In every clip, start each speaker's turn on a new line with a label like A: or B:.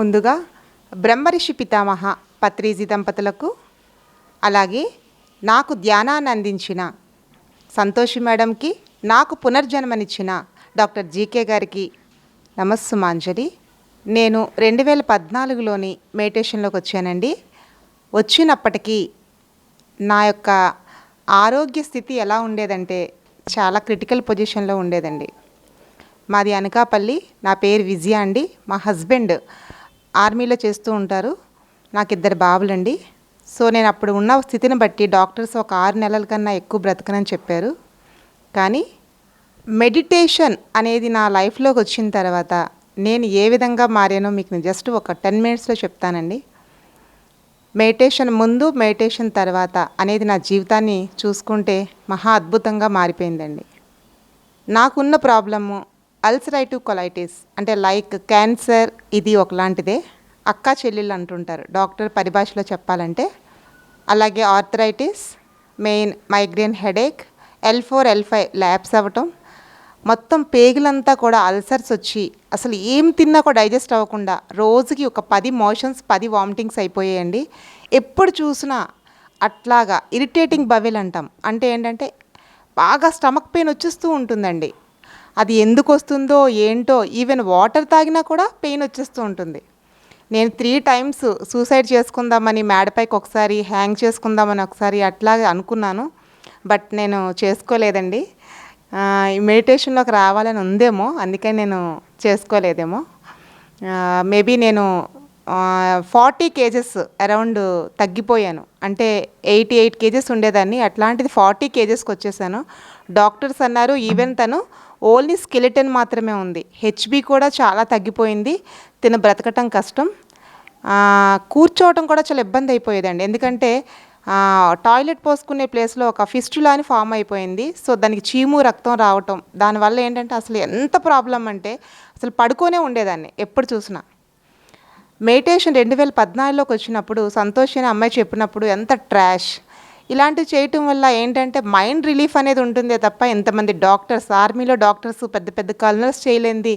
A: ముందుగా బ్రహ్మర్షి పితామహ పత్రిజీ దంపతులకు అలాగే నాకు ధ్యానాన్ని అందించిన సంతోషి మేడంకి నాకు పునర్జన్మనిచ్చిన డాక్టర్ జీకే గారికి నమస్సుమాంజలి నేను రెండు వేల పద్నాలుగులోని మెడిటేషన్లోకి వచ్చానండి. వచ్చినప్పటికీ నా యొక్క ఆరోగ్య స్థితి ఎలా ఉండేదంటే చాలా క్రిటికల్ పొజిషన్లో ఉండేదండి. మాది అనకాపల్లి నా పేరు విజయ అండి. మా హస్బెండ్ ఆర్మీలో చేస్తూ ఉంటారు. నాకు ఇద్దరు బాబులండి. సో నేను అప్పుడు ఉన్న స్థితిని బట్టి డాక్టర్స్ ఒక ఆరు నెలల కన్నా ఎక్కువ బ్రతకనని చెప్పారు. కానీ మెడిటేషన్ అనేది నా లైఫ్లోకి వచ్చిన తర్వాత నేను ఏ విధంగా మారానో మీకు నేను జస్ట్ ఒక టెన్ మినిట్స్లో చెప్తానండి. మెడిటేషన్ ముందు మెడిటేషన్ తర్వాత అనేది నా జీవితాన్ని చూసుకుంటే మహా అద్భుతంగా మారిపోయిందండి. నాకున్న ప్రాబ్లము అల్సరైటివ్ కొలైటిస్ అంటే లైక్ క్యాన్సర్ ఇది ఒకలాంటిదే. అక్క చెల్లెళ్ళు అంటుంటారు. డాక్టర్ పరిభాషలో చెప్పాలంటే అలాగే arthritis main migraine headache L four L five labs అవ్వటం మొత్తం పేగులంతా కూడా అల్సర్స్ వచ్చి అసలు ఏం తిన్నా కూడా డైజెస్ట్ అవ్వకుండా రోజుకి ఒక పది మోషన్స్ పది వామిటింగ్స్ అయిపోయాయండి. ఎప్పుడు చూసినా అట్లాగా ఇరిటేటింగ్ బవెల్ అంటాం. అంటే ఏంటంటే బాగా స్టమక్ పెయిన్ వచ్చేస్తూ ఉంటుందండి. అది ఎందుకు వస్తుందో ఏంటో ఈవెన్ వాటర్ తాగినా కూడా పెయిన్ వచ్చేస్తూ ఉంటుంది. నేను త్రీ టైమ్స్ సూసైడ్ చేసుకుందామని మేడపైకి ఒకసారి హ్యాంగ్ చేసుకుందామని ఒకసారి అట్లా అనుకున్నాను. బట్ నేను చేసుకోలేదండి. ఈ మెడిటేషన్లోకి రావాలని ఉందేమో అందుకని నేను చేసుకోలేదేమో. మేబీ నేను ఫార్టీ కేజెస్ అరౌండ్ తగ్గిపోయాను. అంటే ఎయిటీ ఎయిట్ కేజెస్ ఉండేదాన్ని. అట్లాంటిది ఫార్టీ కేజెస్కి వచ్చేసాను డాక్టర్స్ అన్నారు ఈవెన్ తను ఓన్లీ స్కెలిటన్ మాత్రమే ఉంది. హెచ్బి కూడా చాలా తగ్గిపోయింది. తిన బ్రతకటం కష్టం. కూర్చోవటం కూడా చాలా ఇబ్బంది అయిపోయేదండి. ఎందుకంటే టాయిలెట్ పోసుకునే ప్లేస్లో ఒక ఫిస్టులా అని ఫామ్ అయిపోయింది. సో దానికి చీము రక్తం రావటం. దానివల్ల ఏంటంటే అసలు ఎంత ప్రాబ్లం అంటే అసలు పడుకోనే ఉండేదాన్ని ఎప్పుడు చూసినా. మెడిటేషన్ రెండు వేల పద్నాలుగులోకి వచ్చినప్పుడు సంతోష్ అనే అమ్మాయి చెప్పినప్పుడు ఎంత ట్రాష్. ఇలాంటివి చేయటం వల్ల ఏంటంటే మైండ్ రిలీఫ్ అనేది ఉంటుందే తప్ప ఎంతమంది డాక్టర్స్ ఆర్మీలో డాక్టర్స్ పెద్ద పెద్ద కల్నర్స్ చేయలేంది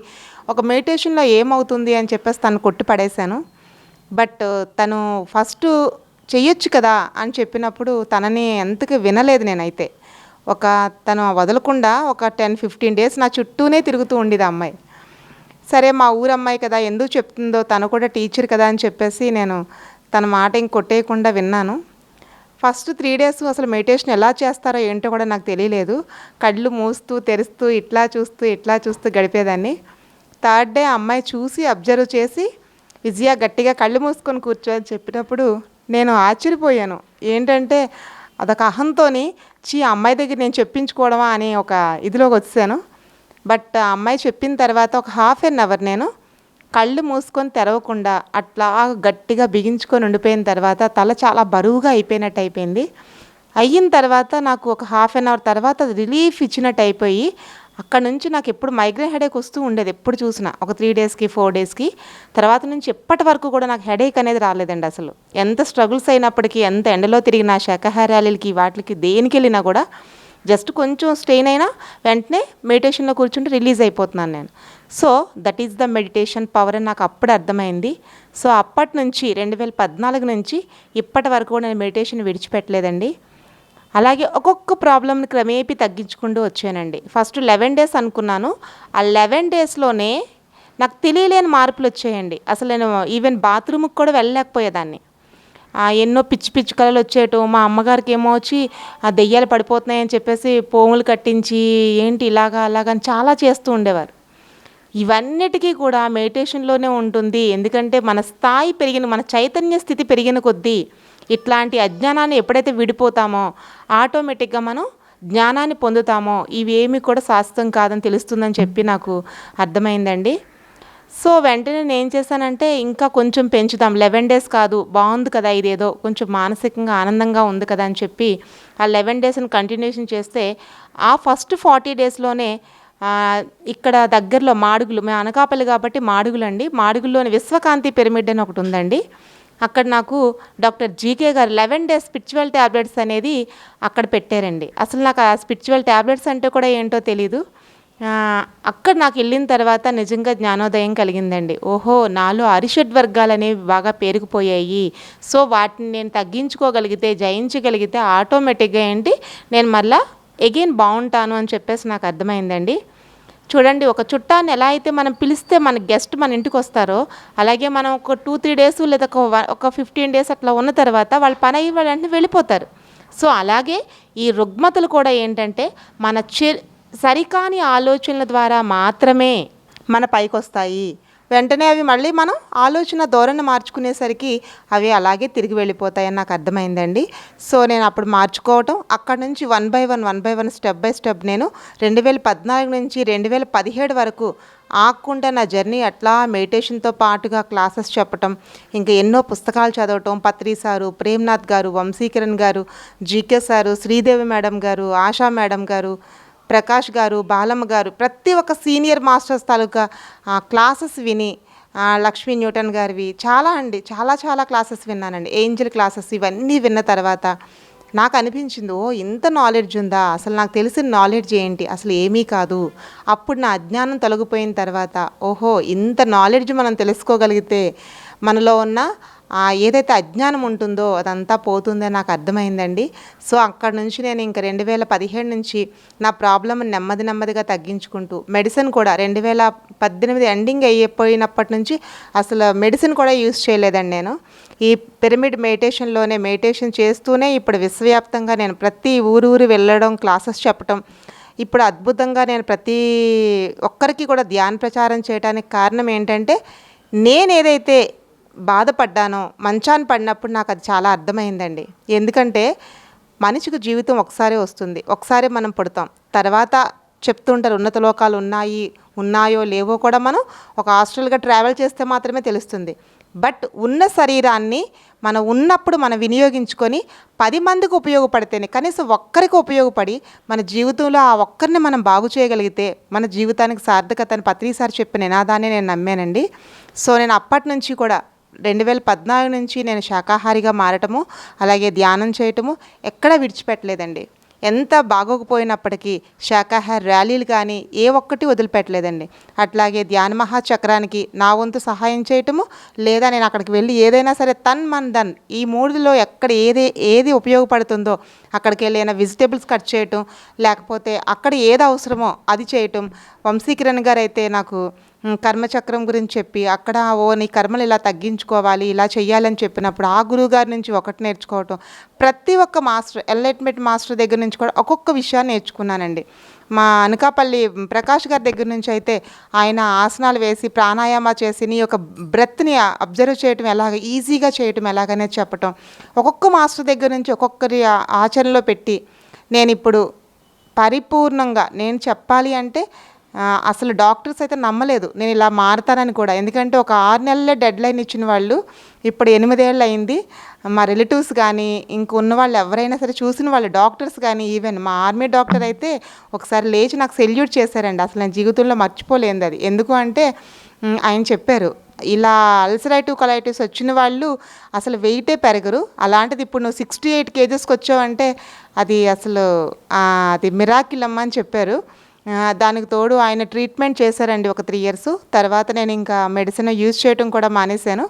A: ఒక మెడిటేషన్లో ఏమవుతుంది అని చెప్పేసి తను కొట్టి పడేశాను బట్ తను ఫస్ట్ చెయ్యొచ్చు కదా అని చెప్పినప్పుడు తనని ఎంతకు వినలేదు నేనైతే. ఒక తను వదలకుండా ఒక టెన్ ఫిఫ్టీన్ డేస్ నా చుట్టూనే తిరుగుతూ ఉండేది అమ్మాయి. సరే మా ఊరు అమ్మాయి కదా ఎందుకు చెప్తుందో తను కూడా టీచర్ కదా అని చెప్పేసి నేను తన మాట ఇంకొట్టేయకుండా విన్నాను. ఫస్ట్ త్రీ డేస్ అసలు మెడిటేషన్ ఎలా చేస్తారో ఏంటో కూడా నాకు తెలియలేదు. కళ్ళు మూస్తూ తెరుస్తూ ఇట్లా చూస్తూ ఇట్లా చూస్తూ గడిపేదాన్ని. థర్డ్ డే అమ్మాయి చూసి అబ్జర్వ్ చేసి విజయ గట్టిగా కళ్ళు మూసుకొని కూర్చోని చెప్పినప్పుడు నేను ఆశ్చర్యపోయాను. ఏంటంటే అదొక అహంతోని చీ ఆ అమ్మాయి దగ్గర నేను చెప్పించుకోవడమా అని ఒక ఇదిలోకి వచ్చాను. బట్ ఆ అమ్మాయి చెప్పిన తర్వాత ఒక హాఫ్ అన్ అవర్ నేను కళ్ళు మూసుకొని తెరవకుండా అట్లా గట్టిగా బిగించుకొని ఉండిపోయిన తర్వాత తల చాలా బరువుగా అయిపోయినట్టు అయిపోయింది. అయిన తర్వాత నాకు ఒక హాఫ్ అన్ అవర్ తర్వాత అది రిలీఫ్ ఇచ్చినట్టు అయిపోయి అక్కడ నుంచి నాకు ఎప్పుడు మైగ్రేన్ హెడేక్ వస్తూ ఉండేది. ఎప్పుడు చూసినా ఒక త్రీ డేస్కి ఫోర్ డేస్కి తర్వాత నుంచి ఎప్పటి వరకు కూడా నాకు హెడేక్ అనేది రాలేదండి అసలు. ఎంత స్ట్రగుల్స్ అయినప్పటికీ ఎంత ఎండలో తిరిగినా శాఖాహారాలకి వాటికి దేనికి వెళ్ళినా కూడా జస్ట్ కొంచెం స్ట్రెయిన్ అయినా వెంటనే మెడిటేషన్లో కూర్చుంటే రిలీజ్ అయిపోతున్నాను నేను. So that is the meditation power అని నాకు అప్పుడు అర్థమైంది. సో అప్పటి నుంచి రెండు వేల పద్నాలుగు నుంచి ఇప్పటి వరకు కూడా నేను మెడిటేషన్ విడిచిపెట్టలేదండి. అలాగే ఒక్కొక్క ప్రాబ్లమ్ని క్రమేపీ తగ్గించుకుంటూ వచ్చానండి. ఫస్ట్ లెవెన్ డేస్ అనుకున్నాను. ఆ లెవెన్ డేస్లోనే నాకు తెలియలేని మార్పులు వచ్చాయండి. అసలు నేను ఈవెన్ బాత్రూమ్కి కూడా వెళ్ళలేకపోయేదాన్ని. ఎన్నో పిచ్చి పిచ్చి కళలు వచ్చేటో మా అమ్మగారికి ఏమో వచ్చి ఆ దెయ్యాలు పడిపోతున్నాయని చెప్పేసి పోములు కట్టించి ఏంటి ఇలాగా అలాగని అని చాలా చేస్తూ ఉండేవారు. ఇవన్నిటికీ కూడా మెడిటేషన్లోనే ఉంటుంది. ఎందుకంటే మన స్థాయి పెరిగిన మన చైతన్య స్థితి పెరిగిన కొద్దీ ఇట్లాంటి అజ్ఞానాన్ని ఎప్పుడైతే విడిపోతామో ఆటోమేటిక్గా మనం జ్ఞానాన్ని పొందుతామో ఇవేమి కూడా శాస్త్రం కాదని తెలుస్తుందని చెప్పి నాకు అర్థమైందండి. సో వెంటనే నేను ఏం చేశానంటే ఇంకా కొంచెం పెంచుదాం. లెవెన్ డేస్ కాదు బాగుంది కదా ఇదేదో కొంచెం మానసికంగా ఆనందంగా ఉంది కదా అని చెప్పి ఆ లెవెన్ డేస్ని కంటిన్యూషన్ చేస్తే ఆ ఫస్ట్ ఫార్టీ డేస్లోనే ఇక్కడ దగ్గరలో మాడుగులు మేము అనకాపల్లి కాబట్టి మాడుగులు అండి మాడుగుల్లోని విశ్వకాంతి పిరమిడ్ అని ఒకటి ఉందండి. అక్కడ నాకు డాక్టర్ జీకే గారు లెవెన్ డేస్ స్పిరిచువల్ ట్యాబ్లెట్స్ అనేది అక్కడ పెట్టారండి. అసలు నాకు ఆ స్పిరిచువల్ ట్యాబ్లెట్స్ అంటే కూడా ఏంటో తెలీదు. అక్కడ నాకు వెళ్ళిన తర్వాత నిజంగా జ్ఞానోదయం కలిగిందండి. ఓహో నాలో అరిషడ్ వర్గాలు అనేవి బాగా పేరుకుపోయాయి. సో వాటిని నేను తగ్గించుకోగలిగితే జయించగలిగితే ఆటోమేటిక్గా ఏంటి నేను మళ్ళీ ఎగైన్ బాగుంటాను అని చెప్పేసి నాకు అర్థమైందండి. చూడండి ఒక చుట్టాన్ని ఎలా అయితే మనం పిలిస్తే మన గెస్ట్ మన ఇంటికి వస్తారో అలాగే మనం ఒక టూ త్రీ డేస్ లేదా ఒక ఒక ఫిఫ్టీన్ డేస్ అట్లా ఉన్న తర్వాత వాళ్ళ పని అయ్యి వాళ్ళ వెంటనే వెళ్ళిపోతారు. సో అలాగే ఈ రుగ్మతలు కూడా ఏంటంటే మన చె సరికాని ఆలోచనల ద్వారా మాత్రమే మన పైకి వస్తాయి. వెంటనే అవి మళ్ళీ మనం ఆలోచన ధోరణి మార్చుకునేసరికి అవి అలాగే తిరిగి వెళ్ళిపోతాయని నాకు అర్థమైందండి. సో నేను అప్పుడు మార్చుకోవటం అక్కడ నుంచి one by one one by one step by step నేను రెండు వేల పద్నాలుగు నుంచి రెండు వేల పదిహేడు వరకు ఆకుండా నా జర్నీ అట్లా మెడిటేషన్తో పాటుగా క్లాసెస్ చెప్పటం ఇంకా ఎన్నో పుస్తకాలు చదవటం పత్రి సారు ప్రేమ్నాథ్ గారు వంశీకిరణ్ గారు జీకే సారు శ్రీదేవి మేడం గారు ఆశా మేడం గారు ప్రకాష్ గారు బాలమ్మ గారు ప్రతి ఒక్క సీనియర్ మాస్టర్స్ తాలూకా ఆ, క్లాసెస్ విని లక్ష్మీ న్యూటన్ గారివి చాలా అండి. చాలా చాలా క్లాసెస్ విన్నానండి. ఏంజల్ క్లాసెస్ ఇవన్నీ విన్న తర్వాత నాకు అనిపించింది ఓ ఇంత నాలెడ్జ్ ఉందా? అసలు నాకు తెలిసిన నాలెడ్జ్ ఏంటి? అసలు ఏమీ కాదు. అప్పుడు నా అజ్ఞానం తొలగిపోయిన తర్వాత ఓహో ఇంత నాలెడ్జ్ మనం తెలుసుకోగలిగితే మనలో ఉన్న ఏదైతే అజ్ఞానం ఉంటుందో అదంతా పోతుందని నాకు అర్థమైందండి. సో అక్కడ నుంచి నేను ఇంక రెండు వేల పదిహేడు నుంచి నా ప్రాబ్లమ్ నెమ్మది నెమ్మదిగా తగ్గించుకుంటూ మెడిసిన్ కూడా రెండు వేల పద్దెనిమిది ఎండింగ్ అయిపోయినప్పటి నుంచి అసలు మెడిసిన్ కూడా యూస్ చేయలేదండి నేను. ఈ పిరమిడ్ మెడిటేషన్లోనే మెడిటేషన్ చేస్తూనే ఇప్పుడు విశ్వవ్యాప్తంగా నేను ప్రతి ఊరు ఊరు వెళ్ళడం క్లాసెస్ చెప్పటం ఇప్పుడు అద్భుతంగా నేను ప్రతి ఒక్కరికి కూడా ధ్యాన ప్రచారం చేయడానికి కారణం ఏంటంటే నేను ఏదైతే బాధపడ్డానో మంచాన్ని పడినప్పుడు నాకు అది చాలా అర్థమైందండి. ఎందుకంటే మనిషికి జీవితం ఒకసారి వస్తుంది. ఒకసారి మనం పుడతాం. తర్వాత చెప్తుంటారు ఉన్నత లోకాలు ఉన్నాయి ఉన్నాయో లేవో కూడా మనం ఒక హాస్టల్గా ట్రావెల్ చేస్తే మాత్రమే తెలుస్తుంది. బట్ ఉన్న శరీరాన్ని మనం ఉన్నప్పుడు మనం వినియోగించుకొని పది మందికి ఉపయోగపడితేనే కనీసం ఒక్కరికి ఉపయోగపడి మన జీవితంలో ఆ ఒక్కరిని మనం బాగు చేయగలిగితే మన జీవితానికి సార్థకత అని పత్రిసారి చెప్పిన నినాదాన్ని నేను నమ్మానండి. సో నేను అప్పటి నుంచి కూడా రెండు వేల పద్నాలుగు నుంచి నేను శాకాహారిగా మారటము అలాగే ధ్యానం చేయటము ఎక్కడా విడిచిపెట్టలేదండి. ఎంత బాగోకపోయినప్పటికీ శాకాహార ర్యాలీలు కానీ ఏ ఒక్కటి వదిలిపెట్టలేదండి. అట్లాగే ధ్యాన మహాచక్రానికి నా వంతు సహాయం చేయటము లేదా నేను అక్కడికి వెళ్ళి ఏదైనా సరే తన్ మన్ దన్ ఈ మూడులో ఎక్కడ ఏది ఏది ఉపయోగపడుతుందో అక్కడికి వెళ్ళి ఏమైనా వెజిటేబుల్స్ కట్ చేయటం లేకపోతే అక్కడ ఏది అవసరమో అది చేయటం వంశీకిరణ్ గారు అయితే నాకు కర్మచక్రం గురించి చెప్పి అక్కడ ఓ నీ కర్మలు ఇలా తగ్గించుకోవాలి ఇలా చేయాలని చెప్పినప్పుడు ఆ గురువు గారి నుంచి ఒకటి నేర్చుకోవటం. ప్రతి ఒక్క మాస్టర్ ఎల్లైట్మెంట్ మాస్టర్ దగ్గర నుంచి కూడా ఒక్కొక్క విషయాన్ని నేర్చుకున్నానండి. మా అనకాపల్లి ప్రకాష్ గారి దగ్గర నుంచి అయితే ఆయన ఆసనాలు వేసి ప్రాణాయామ చేసి నీ యొక్క బ్రెత్ని అబ్జర్వ్ చేయటం ఎలాగ ఈజీగా చేయటం ఎలాగనే చెప్పటం. ఒక్కొక్క మాస్టర్ దగ్గర నుంచి ఒక్కొక్కరి ఆచరణలో పెట్టి నేను ఇప్పుడు పరిపూర్ణంగా నేను చెప్పాలి అంటే అసలు డాక్టర్స్ అయితే నమ్మలేదు. నేను ఇలా మారుతానని కూడా. ఎందుకంటే ఒక ఆరు నెలలే డెడ్ లైన్ ఇచ్చిన వాళ్ళు ఇప్పుడు ఎనిమిదేళ్ళు అయింది. మా రిలేటివ్స్ కానీ ఇంక ఉన్న వాళ్ళు ఎవరైనా సరే చూసిన వాళ్ళు డాక్టర్స్ కానీ ఈవెన్ మా ఆర్మీ డాక్టర్ అయితే ఒకసారి లేచి నాకు సెల్యూట్ చేశారండి. అసలు నేను జీవితంలో మర్చిపోలేదు అది. ఎందుకు అంటే ఆయన చెప్పారు ఇలా అల్సరైటివ్ కొలైటిస్ వచ్చిన వాళ్ళు అసలు వెయిటే పెరగరు. అలాంటిది ఇప్పుడు నువ్వు సిక్స్టీ ఎయిట్ కేజెస్కి వచ్చావంటే అది అసలు అది మిరాకిల్ అమ్మ అని చెప్పారు. దానికి తోడు ఆయన ట్రీట్మెంట్ చేశారండి ఒక త్రీ ఇయర్స్. తర్వాత నేను ఇంకా మెడిసిన్ యూజ్ చేయడం కూడా మానేశాను.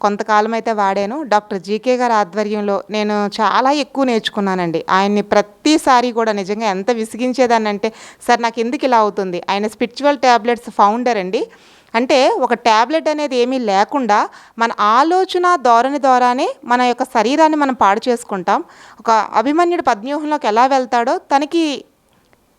A: కొంతకాలం అయితే వాడాను. డాక్టర్ జీకే గారి ఆధ్వర్యంలో నేను చాలా ఎక్కువ నేర్చుకున్నానండి. ఆయన్ని ప్రతిసారి కూడా నిజంగా ఎంత విసిగించేదాన్ని అంటే సార్ నాకు ఎందుకు ఇలా అవుతుంది? ఆయన స్పిరిచువల్ ట్యాబ్లెట్స్ ఫౌండర్ అండి. అంటే ఒక ట్యాబ్లెట్ అనేది ఏమీ లేకుండా మన ఆలోచన ధోరణి ద్వారానే మన యొక్క శరీరాన్ని మనం పాడు చేసుకుంటాం. ఒక అభిమన్యుడు పద్మవ్యూహంలోకి ఎలా వెళ్తాడో తనకి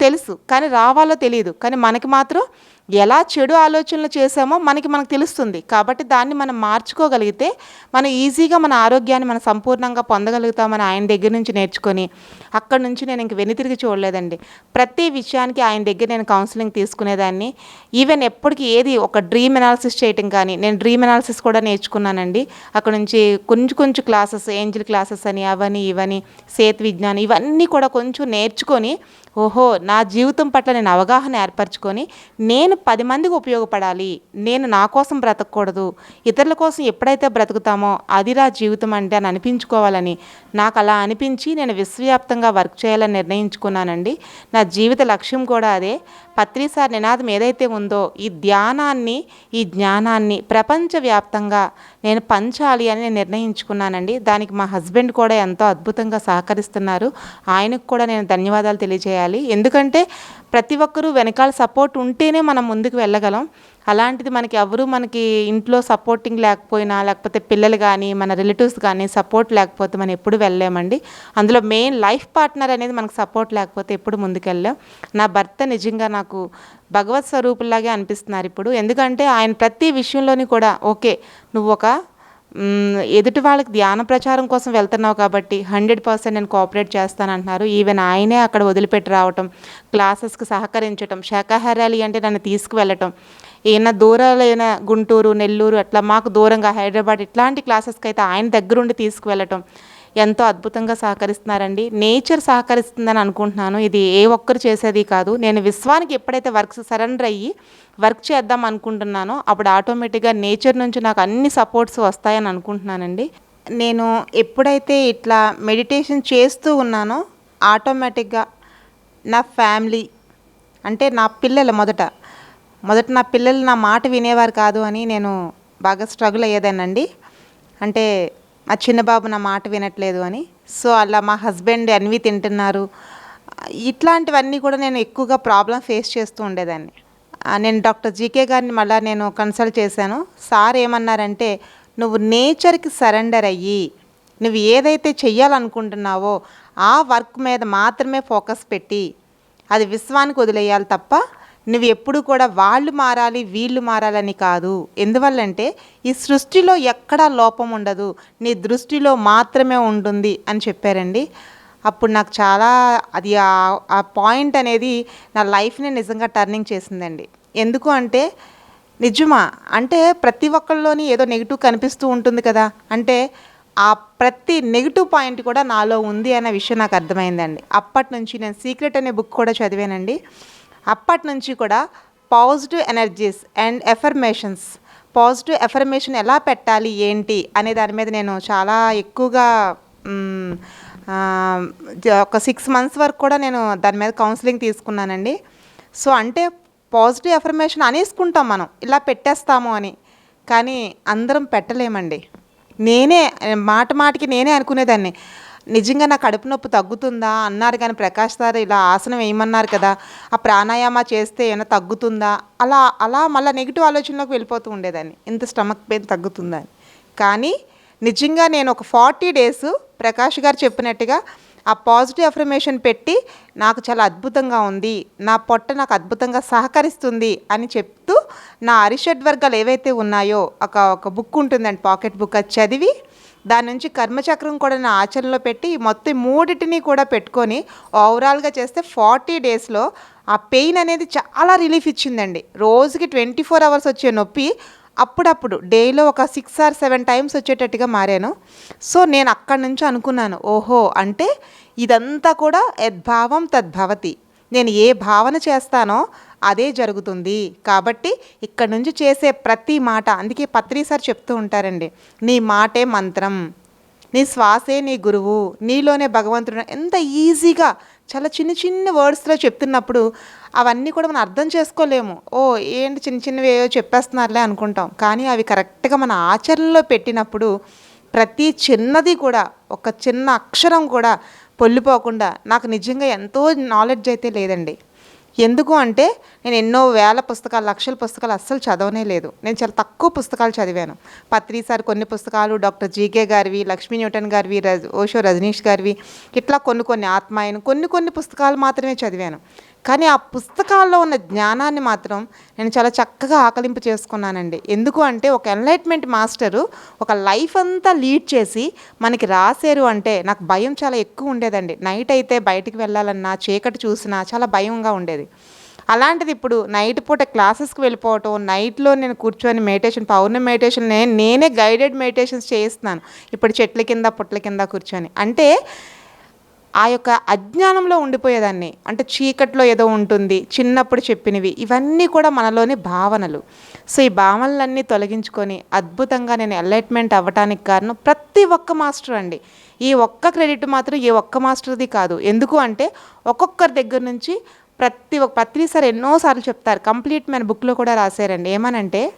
A: తెలుసు కానీ రావాలో తెలియదు. కానీ మనకి మాత్రం ఎలా చెడు ఆలోచనలు చేసామో మనకి మనకు తెలుస్తుంది. కాబట్టి దాన్ని మనం మార్చుకోగలిగితే మనం ఈజీగా మన ఆరోగ్యాన్ని మనం సంపూర్ణంగా పొందగలుగుతామని ఆయన దగ్గర నుంచి నేర్చుకొని అక్కడ నుంచి నేను ఇంక వెనుతిరిగి చూడలేదండి. ప్రతి విషయానికి ఆయన దగ్గర నేను కౌన్సిలింగ్ తీసుకునేదాన్ని. ఈవెన్ ఎప్పటికీ ఏది ఒక డ్రీమ్ ఎనాలిసిస్ చేయటం కానీ నేను డ్రీమ్ ఎనాలిసిస్ కూడా నేర్చుకున్నానండి. అక్కడ నుంచి కొంచెం కొంచెం క్లాసెస్ ఏంజిల్ క్లాసెస్ అని అవని ఇవని సేత్ విజ్ఞానం ఇవన్నీ కూడా కొంచెం నేర్చుకొని ఓహో నా జీవితం పట్ల నేను అవగాహన ఏర్పరచుకొని నేను పది మందికి ఉపయోగపడాలి. నేను నా కోసం బ్రతకూడదు ఇతరుల కోసం ఎప్పుడైతే బ్రతుకుతామో అది రా జీవితం అంటే అని అనిపించుకోవాలని. నాకు అలా అనిపించి నేను విశ్వవ్యాప్తంగా వర్క్ చేయాలని నిర్ణయించుకున్నానండి. నా జీవిత లక్ష్యం కూడా అదే. పత్రిసార్ నినాదం ఏదైతే ఉందో ఈ ధ్యానాన్ని ఈ జ్ఞానాన్ని ప్రపంచవ్యాప్తంగా నేను పంచాలి అని నేను నిర్ణయించుకున్నానండి. దానికి మా హస్బెండ్ కూడా ఎంతో అద్భుతంగా సహకరిస్తున్నారు. ఆయనకు కూడా నేను ధన్యవాదాలు తెలియజేయాలి. ఎందుకంటే ప్రతి ఒక్కరూ వెనకాల సపోర్ట్ ఉంటేనే మనం ముందుకు వెళ్ళగలం. అలాంటిది మనకి ఎవరు మనకి ఇంట్లో సపోర్టింగ్ లేకపోయినా లేకపోతే పిల్లలు కానీ మన రిలేటివ్స్ కానీ సపోర్ట్ లేకపోతే మనం ఎప్పుడు వెళ్ళలేమండి. అందులో మెయిన్ లైఫ్ పార్ట్నర్ అనేది మనకు సపోర్ట్ లేకపోతే ఎప్పుడు ముందుకెళ్ళాం నా భర్త నిజంగా నాకు భగవత్ స్వరూపులాగే అనిపిస్తున్నారు ఇప్పుడు. ఎందుకంటే ఆయన ప్రతి విషయంలోని కూడా ఓకే నువ్వు ఒక ఎదుటి వాళ్ళకి ధ్యాన ప్రచారం కోసం వెళ్తున్నావు కాబట్టి హండ్రెడ్ పర్సెంట్ నేను కోఆపరేట్ చేస్తానంటున్నారు. ఈవెన్ ఆయనే అక్కడ వదిలిపెట్టి రావటం క్లాసెస్కి సహకరించటం శాకాహారాలు అంటే నన్ను తీసుకువెళ్ళటం ఏమైనా దూరాలైన గుంటూరు నెల్లూరు అట్లా మాకు దూరంగా హైదరాబాద్ ఇట్లాంటి క్లాసెస్కి అయితే ఆయన దగ్గరుండి తీసుకువెళ్ళటం ఎంతో అద్భుతంగా సహకరిస్తున్నారండి. నేచర్ సహకరిస్తుందని అనుకుంటున్నాను. ఇది ఏ ఒక్కరు చేసేది కాదు. నేను విశ్వానికి ఎప్పుడైతే వర్క్స్ సరెండర్ అయ్యి వర్క్ చేద్దాం అనుకుంటున్నానో అప్పుడు ఆటోమేటిక్గా నేచర్ నుంచి నాకు అన్ని సపోర్ట్స్ వస్తాయని అనుకుంటున్నానండి. నేను ఎప్పుడైతే ఇట్లా మెడిటేషన్ చేస్తూ ఉన్నానో ఆటోమేటిక్గా నా ఫ్యామిలీ అంటే నా పిల్లలు మొదట మొదట నా పిల్లలు నా మాట వినేవారు కాదు అని నేను బాగా స్ట్రగుల్ అయ్యేదానండి అంటే మా చిన్నబాబు నా మాట వినట్లేదు అని. సో అలా మా హస్బెండ్ అన్వి తింటున్నారు. ఇట్లాంటివన్నీ కూడా నేను ఎక్కువగా ప్రాబ్లం ఫేస్ చేస్తూ ఉండేదాన్ని. నేను డాక్టర్ జీకే గారిని మళ్ళీ నేను కన్సల్ట్ చేశాను. సార్ ఏమన్నారంటే నువ్వు నేచర్కి సరెండర్ అయ్యి నువ్వు ఏదైతే చెయ్యాలనుకుంటున్నావో ఆ వర్క్ మీద మాత్రమే ఫోకస్ పెట్టి అది విశ్వానికి వదిలేయాలి తప్ప నువ్వు ఎప్పుడు కూడా వాళ్ళు మారాలి వీళ్ళు మారాలని కాదు. ఎందువల్లంటే ఈ సృష్టిలో ఎక్కడా లోపం ఉండదు. నీ దృష్టిలో మాత్రమే ఉంటుంది అని చెప్పారండి. అప్పుడు నాకు చాలా అది ఆ- ఆ పాయింట్ అనేది నా లైఫ్ని నిజంగా టర్నింగ్ చేసిందండి. ఎందుకు అంటే నిజమా? అంటే ప్రతి ఒక్కళ్ళలోని ఏదో నెగిటివ్ కనిపిస్తూ ఉంటుంది కదా? అంటే ఆ ప్రతి నెగిటివ్ పాయింట్ కూడా నాలో ఉంది అనే విషయం నాకు అర్థమైందండి. అప్పటి నుంచి నేను సీక్రెట్ అనే బుక్ కూడా చదివానండి. అప్పటి నుంచి కూడా positive energies and affirmations positive affirmation ఎలా పెట్టాలి ఏంటి అనే దాని మీద నేను చాలా ఎక్కువగా ఒక సిక్స్ మంత్స్ వరకు కూడా నేను దాని మీద కౌన్సిలింగ్ తీసుకున్నానండి. సో అంటే పాజిటివ్ ఎఫర్మేషన్ అనేసుకుంటాం మనం ఇలా పెట్టేస్తాము అని. కానీ అందరం పెట్టలేమండి. నేనే మాట మాటికి నేనే అనుకునేదాన్ని. నిజంగా నా కడుపు నొప్పి తగ్గుతుందా అన్నారు కానీ ప్రకాష్ సార్ ఇలా ఆసనం వేయమన్నారు కదా ఆ ప్రాణాయామ చేస్తే ఏమైనా తగ్గుతుందా? అలా అలా మళ్ళీ నెగిటివ్ ఆలోచనలోకి వెళ్ళిపోతూ ఉండేదాన్ని. ఇంత స్టమక్ పెయిన్ తగ్గుతుందా అని కానీ నిజంగా నేను ఒక ఫార్టీ డేస్ ప్రకాష్ గారు చెప్పినట్టుగా ఆ పాజిటివ్ అఫర్మేషన్ పెట్టి నాకు చాలా అద్భుతంగా ఉంది నా పొట్ట నాకు అద్భుతంగా సహకరిస్తుంది అని చెప్తూ నా అరిషడ్ వర్గాలు ఏవైతే ఉన్నాయో ఒక ఒక బుక్ ఉంటుందండి పాకెట్ బుక్ అది చదివి దాని నుంచి కర్మచక్రం కూడా నా ఆచరణలో పెట్టి మొత్తం మూడిటిని కూడా పెట్టుకొని ఓవరాల్గా చేస్తే ఫార్టీ డేస్లో ఆ పెయిన్ అనేది చాలా రిలీఫ్ ఇచ్చిందండి. రోజుకి ట్వంటీ ఫోర్ అవర్స్ వచ్చే నొప్పి. అప్పుడప్పుడు డేలో ఒక సిక్స్ ఆర్ సెవెన్ టైమ్స్ వచ్చేటట్టుగా మారాను. సో నేను అక్కడి నుంచి అనుకున్నాను ఓహో అంటే ఇదంతా కూడా యద్భావం తద్భవతి. నేను ఏ భావన చేస్తానో అదే జరుగుతుంది. కాబట్టి ఇక్కడ నుంచి చేసే ప్రతి మాట అందుకే పత్రి సార్ చెప్తూ ఉంటారండి నీ మాటే మంత్రం. నీ శ్వాసే నీ గురువు. నీలోనే భగవంతుడు ఎంత ఈజీగా చాలా చిన్న చిన్న వర్డ్స్లో చెప్తున్నప్పుడు అవన్నీ కూడా మనం అర్థం చేసుకోలేము. ఓ ఏంటి చిన్న చిన్నవి ఏవో చెప్పేస్తున్నారులే అనుకుంటాం. కానీ అవి కరెక్ట్గా మన ఆచరణలో పెట్టినప్పుడు ప్రతి చిన్నది కూడా ఒక చిన్న అక్షరం కూడా పొల్లిపోకుండా నాకు నిజంగా ఎంతో నాలెడ్జ్ అయితే లేదండి. ఎందుకు అంటే నేను ఎన్నో వేల పుస్తకాలు లక్షల పుస్తకాలు అస్సలు చదవనే లేదు. నేను చాలా తక్కువ పుస్తకాలు చదివాను. పత్రి సార్ కొన్ని పుస్తకాలు డాక్టర్ జీకే గారివి లక్ష్మీ న్యూటన్ గారివి రజ్ ఓషో రజనీష్ గారివి ఇట్లా కొన్ని కొన్ని ఆత్మాయను కొన్ని కొన్ని పుస్తకాలు మాత్రమే చదివాను. కానీ ఆ పుస్తకాల్లో ఉన్న జ్ఞానాన్ని మాత్రం నేను చాలా చక్కగా ఆకలింపు చేసుకున్నానండి. ఎందుకు అంటే ఒక ఎన్లైట్మెంట్ మాస్టరు ఒక లైఫ్ అంతా లీడ్ చేసి మనకి రాశారు అంటే నాకు భయం చాలా ఎక్కువ ఉండేదండి. నైట్ అయితే బయటికి వెళ్ళాలన్నా చీకటి చూసినా చాలా భయంగా ఉండేది. అలాంటిది ఇప్పుడు నైట్ పూట క్లాసెస్కి వెళ్ళిపోవటం నైట్లో నేను కూర్చొని మెడిటేషన్ పౌర్ణమి మెడిటేషన్ నేనే గైడెడ్ మెడిటేషన్స్ చేయిస్తున్నాను. ఇప్పుడు చెట్ల కింద పుట్ల కింద కూర్చొని. అంటే ఆ యొక్క అజ్ఞానంలో ఉండిపోయేదాన్ని. అంటే చీకట్లో ఏదో ఉంటుంది చిన్నప్పుడు చెప్పినవి. ఇవన్నీ కూడా మనలోని భావనలు. సో ఈ భావనలన్నీ తొలగించుకొని అద్భుతంగా నేను ఎలైట్మెంట్ అవ్వటానికి కారణం ప్రతి ఒక్క మాస్టర్ అండి. ఈ ఒక్క క్రెడిట్ మాత్రం ఏ ఒక్క మాస్టర్ది కాదు. ఎందుకు అంటే ఒక్కొక్కరి దగ్గర నుంచి ప్రతి ఒక్క ప్రతిసారి ఎన్నోసార్లు చెప్తారు. కంప్లీట్ మన బుక్లో కూడా రాశారండి. ఏమనంటే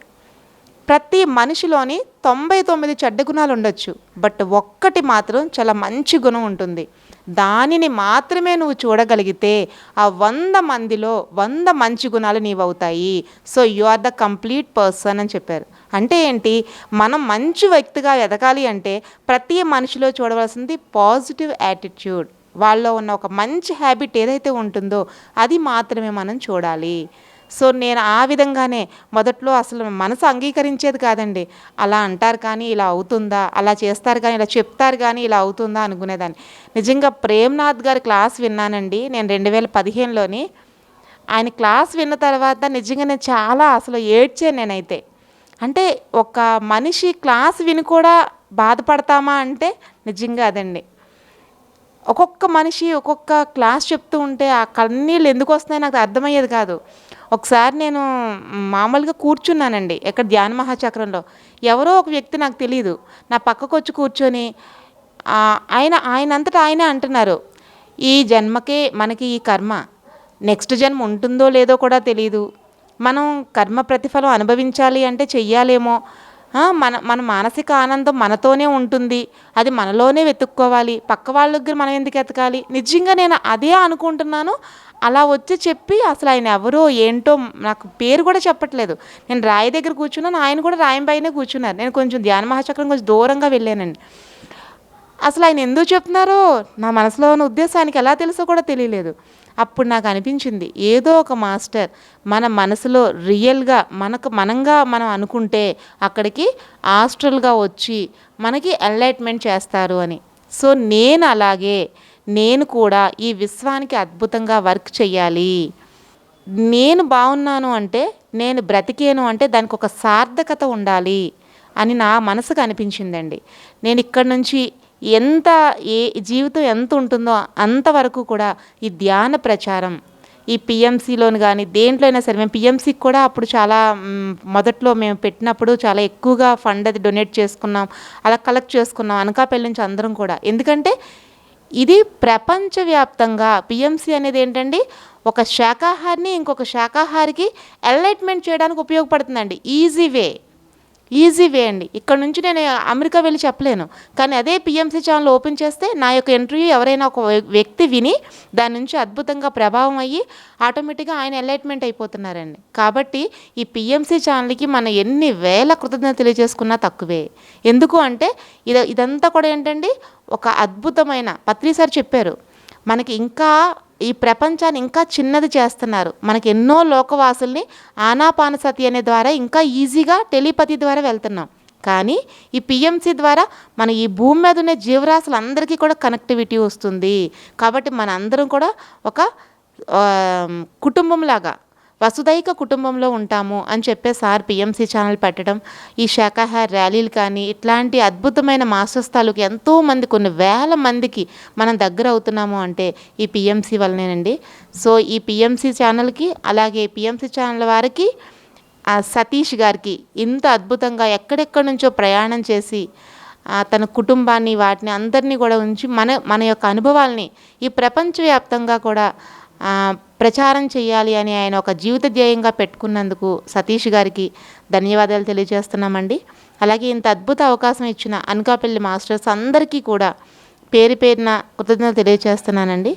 A: ప్రతి మనిషిలోని తొంభై తొమ్మిది చెడ్డ గుణాలు ఉండొచ్చు. బట్ ఒక్కటి మాత్రం చాలా మంచి గుణం ఉంటుంది. దానిని మాత్రమే నువ్వు చూడగలిగితే ఆ వంద మందిలో వంద మంచి గుణాలు నీవవుతాయి. So you are the complete person అని చెప్పారు. అంటే ఏంటి? మనం మంచి వ్యక్తిగా ఎదగాలి అంటే ప్రతి మనిషిలో చూడవలసింది పాజిటివ్ యాటిట్యూడ్ వాళ్ళలో ఉన్న ఒక మంచి హ్యాబిట్ ఏదైతే ఉంటుందో అది మాత్రమే మనం చూడాలి. సో నేను ఆ విధంగానే మొదట్లో అసలు మనసు అంగీకరించేది కాదండి. అలా అంటారు కానీ ఇలా అవుతుందా? అలా చేస్తారు కానీ ఇలా చెప్తారు కానీ ఇలా అవుతుందా అనుకునేదాన్ని. నిజంగా ప్రేమ్నాథ్ గారి క్లాస్ విన్నానండి. నేను రెండు వేల పదిహేనులోని ఆయన క్లాస్ విన్న తర్వాత నిజంగా నేను చాలా అసలు ఏడ్చాను నేనైతే. అంటే ఒక మనిషి క్లాస్ విని కూడా బాధపడతామా అంటే నిజంగా అదండి. ఒక్కొక్క మనిషి ఒక్కొక్క క్లాస్ చెప్తూ ఉంటే ఆ కన్నీళ్ళు ఎందుకు వస్తున్నాయో నాకు అర్థమయ్యేది కాదు. ఒకసారి నేను మామూలుగా కూర్చున్నానండి ఎక్కడ ధ్యాన మహాచక్రంలో. ఎవరో ఒక వ్యక్తి నాకు తెలియదు నా పక్కకు వచ్చి కూర్చొని ఆయన ఆయన ఆయనే అంటున్నారు ఈ జన్మకే మనకి ఈ కర్మ నెక్స్ట్ జన్మ ఉంటుందో లేదో కూడా తెలియదు మనం కర్మ ప్రతిఫలం అనుభవించాలి అంటే చెయ్యాలేమో. మన మన మానసిక ఆనందం మనతోనే ఉంటుంది. అది మనలోనే వెతుక్కోవాలి. పక్క వాళ్ళ దగ్గర మనం ఎందుకు ఎతకాలి నిజంగా నేను అదే అనుకుంటున్నాను. అలా వచ్చి చెప్పి అసలు ఆయన ఎవరో ఏంటో నాకు పేరు కూడా చెప్పట్లేదు. నేను రాయి దగ్గర కూర్చున్నాను ఆయన కూడా రాయం పైనే కూర్చున్నారు. నేను కొంచెం ధ్యాన మహాచక్రం కొంచెం దూరంగా వెళ్ళానండి. అసలు ఆయన ఎందుకు చెప్తున్నారో నా మనసులో ఉన్న ఉద్దేశానికి ఎలా తెలుసో కూడా తెలియలేదు. అప్పుడు నాకు అనిపించింది ఏదో ఒక మాస్టర్ మన మనసులో రియల్గా మనకు మనంగా మనం అనుకుంటే అక్కడికి ఆస్ట్రల్గా వచ్చి మనకి ఎన్లైట్మెంట్ చేస్తారు అని. సో నేను అలాగే నేను కూడా ఈ విశ్వానికి అద్భుతంగా వర్క్ చేయాలి నేను బాగున్నాను అంటే నేను బ్రతికేను అంటే దానికి ఒక సార్థకత ఉండాలి అని నా మనసుకు అనిపించిందండి. నేను ఇక్కడ నుంచి ఎంత ఏ జీవితం ఎంత ఉంటుందో అంతవరకు కూడా ఈ ధ్యాన ప్రచారం ఈ పిఎంసీలోని కానీ దేంట్లో అయినా సరే మేము పిఎంసీకి కూడా అప్పుడు చాలా మొదట్లో మేము పెట్టినప్పుడు చాలా ఎక్కువగా ఫండ్ అది డొనేట్ చేసుకున్నాం అలా కలెక్ట్ చేసుకున్నాం అనకాపల్లి నుంచి అందరం కూడా. ఎందుకంటే ఇది ప్రపంచవ్యాప్తంగా పిఎంసి అనేది ఏంటండి? ఒక శాకాహారిని ఇంకొక శాకాహారికి ఎలైట్మెంట్ చేయడానికి ఉపయోగపడుతుందండి. ఈజీ వే ఈజీ వే అండి. ఇక్కడ నుంచి నేను అమెరికా వెళ్ళి చెప్పలేను. కానీ అదే పిఎంసీ ఛానల్ ఓపెన్ చేస్తే నా యొక్క ఇంటర్వ్యూ ఎవరైనా ఒక వ్యక్తి విని దాని నుంచి అద్భుతంగా ప్రభావం అయ్యి ఆటోమేటిక్గా ఆయన ఎలైట్మెంట్ అయిపోతున్నారండి. కాబట్టి ఈ పిఎంసీ ఛానల్కి మనం ఎన్ని వేల కృతజ్ఞత తెలియజేసుకున్నా తక్కువే. ఎందుకు అంటే ఇది ఇదంతా కూడా ఏంటండి? ఒక అద్భుతమైన పత్రి సార్ చెప్పారు. మనకి ఇంకా ఈ ప్రపంచాన్ని ఇంకా చిన్నది చేస్తున్నారు. మనకి ఎన్నో లోకవాసుల్ని ఆనాపానసతి అనే ద్వారా ఇంకా ఈజీగా టెలిపతి ద్వారా వెళ్తున్నాం. కానీ ఈ పిఎంసి ద్వారా మన ఈ భూమి మీద ఉన్న జీవరాశులందరికీ కూడా కనెక్టివిటీ వస్తుంది. కాబట్టి మన అందరం కూడా ఒక కుటుంబంలాగా వసుదైక కుటుంబంలో ఉంటాము అని చెప్పే సార్ పిఎంసీ ఛానల్ పెట్టడం ఈ శాఖాహార ర్యాలీలు కానీ ఇట్లాంటి అద్భుతమైన మాస్టర్స్ తాలూకు ఎంతోమంది కొన్ని వేల మందికి మనం దగ్గర అవుతున్నాము అంటే ఈ పిఎంసి వల్లనేనండి సో ఈ పిఎంసీ ఛానల్కి అలాగే పిఎంసీ ఛానల్ వారికి ఆ సతీష్ గారికి ఇంత అద్భుతంగా ఎక్కడెక్కడి నుంచో ప్రయాణం చేసి తన కుటుంబాన్ని వాటిని అందరినీ కూడా ఉంచి మన మన యొక్క అనుభవాల్ని ఈ ప్రపంచవ్యాప్తంగా కూడా ప్రచారం చేయాలి అని ఆయన ఒక జీవిత ధ్యేయంగా పెట్టుకున్నందుకు సతీష్ గారికి ధన్యవాదాలు తెలియజేస్తున్నామండి. అలాగే ఇంత అద్భుత అవకాశం ఇచ్చిన అనకాపల్లి మాస్టర్స్ అందరికీ కూడా పేరు పేరున కృతజ్ఞతలు తెలియజేస్తున్నానండి.